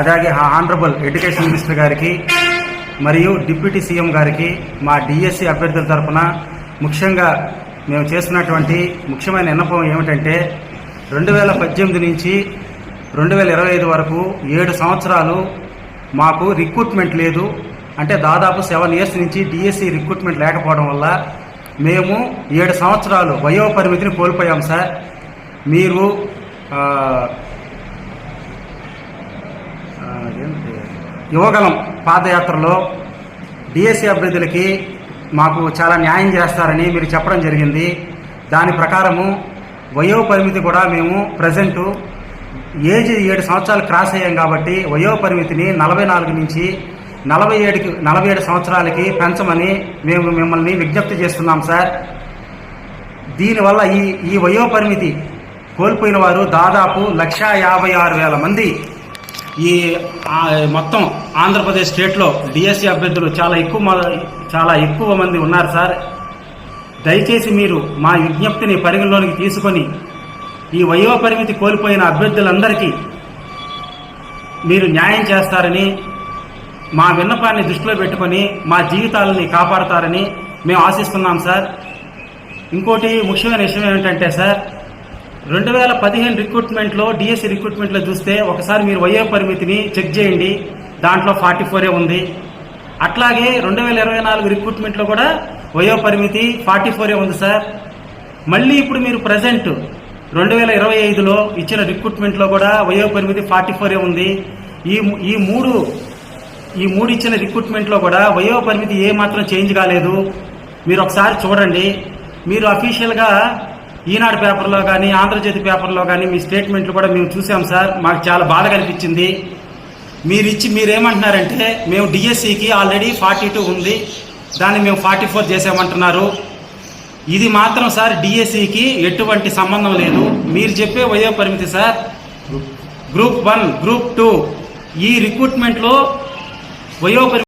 అలాగే honourable education minister గారికి మరియు డిప్యూటీ సీఎం గారికి మా డిఎస్సి అభ్యర్థుల తరఫున ముఖ్యంగా మేము చేస్తున్నటువంటి ముఖ్యమైన విన్నపం ఏమిటంటే రెండు వేల పద్దెనిమిది నుంచి రెండు వేల ఇరవై ఐదు వరకు ఏడు సంవత్సరాలు మాకు రిక్రూట్మెంట్ లేదు. అంటే దాదాపు సెవెన్ ఇయర్స్ నుంచి డిఎస్సి రిక్రూట్మెంట్ లేకపోవడం వల్ల మేము ఏడు సంవత్సరాలు వయో పరిమితిని కోల్పోయాం సార్. మీరు యువగలం పాదయాత్రలో డిఎస్సి అభ్యర్థులకి మాకు చాలా న్యాయం చేస్తారని మీరు చెప్పడం జరిగింది. దాని ప్రకారము వయో పరిమితి కూడా మేము ప్రజెంటు ఏజ్ ఏడు సంవత్సరాలు క్రాస్ అయ్యాం కాబట్టి వయో పరిమితిని నలభై నాలుగు నుంచి నలభై ఏడుకి నలభై ఏడు సంవత్సరాలకి పెంచమని మేము మిమ్మల్ని విజ్ఞప్తి చేస్తున్నాం సార్. దీనివల్ల ఈ ఈ వయో పరిమితి కోల్పోయిన వారు దాదాపు లక్షా యాభై ఆరు వేల మంది ఈ మొత్తం ఆంధ్రప్రదేశ్ స్టేట్లో డిఎస్సి అభ్యర్థులు చాలా ఎక్కువ చాలా ఎక్కువ మంది ఉన్నారు సార్. దయచేసి మీరు మా విజ్ఞప్తిని పరిగణలోనికి తీసుకొని ఈ వయో పరిమితి కోల్పోయిన అభ్యర్థులందరికీ మీరు న్యాయం చేస్తారని మా విన్నపాన్ని దృష్టిలో పెట్టుకొని మా జీవితాలని కాపాడతారని మేము ఆశిస్తున్నాం సార్. ఇంకోటి ముఖ్యమైన విషయం ఏమిటంటే సార్ రెండు వేల పదిహేను రిక్రూట్మెంట్లో డిఎస్సి రిక్రూట్మెంట్లో చూస్తే ఒకసారి మీరు వయో పరిమితిని చెక్ చేయండి. దాంట్లో ఫార్టీ ఫోరే ఉంది. అట్లాగే రెండు వేల ఇరవై నాలుగు రిక్రూట్మెంట్లో కూడా వయో పరిమితి ఫార్టీ ఫోరే ఉంది సార్. మళ్ళీ ఇప్పుడు మీరు ప్రజెంట్ రెండు వేల ఇరవై ఐదులో ఇచ్చిన రిక్రూట్మెంట్లో కూడా వయో పరిమితి ఫార్టీ ఫోరే ఉంది. ఈ ఈ మూడు ఈ మూడు ఇచ్చిన రిక్రూట్మెంట్లో కూడా వయో పరిమితి ఏ మాత్రం చేంజ్ కాలేదు. మీరు ఒకసారి చూడండి. మీరు అఫీషియల్గా ఈనాడు పేపర్లో కానీ ఆంధ్రజ్యోతి పేపర్లో కానీ మీ స్టేట్మెంట్లు కూడా మేము చూసాం సార్. మాకు చాలా బాధ కనిపించింది. మీరు ఇచ్చి మీరేమంటున్నారంటే మేము డిఎస్సికి ఆల్రెడీ ఫార్టీ టూ ఉంది. దాన్ని మేము ఫార్టీ ఫోర్ చేసామంటున్నారు ఇది మాత్రం సార్ డిఎస్సికి ఎటువంటి సంబంధం లేదు. మీరు చెప్పే వయో పరిమితి sir group one group two ఈ రిక్రూట్మెంట్లో వయో పరిమితి